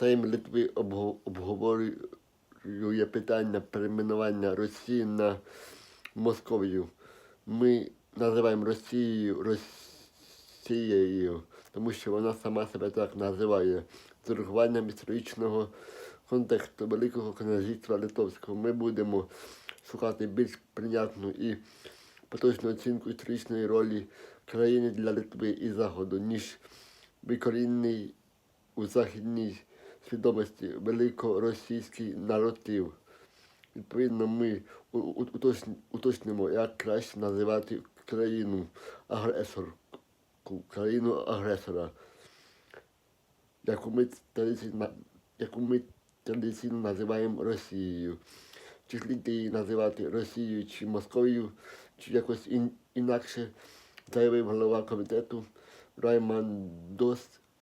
Сейм Литви обго- обговорює питання перейменування Росії на Московію. Ми називаємо Росією Росією, тому що вона сама себе так називає з урахуванням історичного контексту Великого князівства Литовського. Ми будемо шукати більш прийнятну і поточну оцінку історичної ролі країни для Литви і Заходу, ніж викорінний у західній свідомості великоросійський наратив. Відповідно, ми уточнимо, як краще називати країну агресорку, країну агресора, яку ми традиційно, яку ми традиційно називаємо Росією. Чи слід її називати Росією чи Московією, чи якось ін- інакше, заявив голова комітету Райман Дос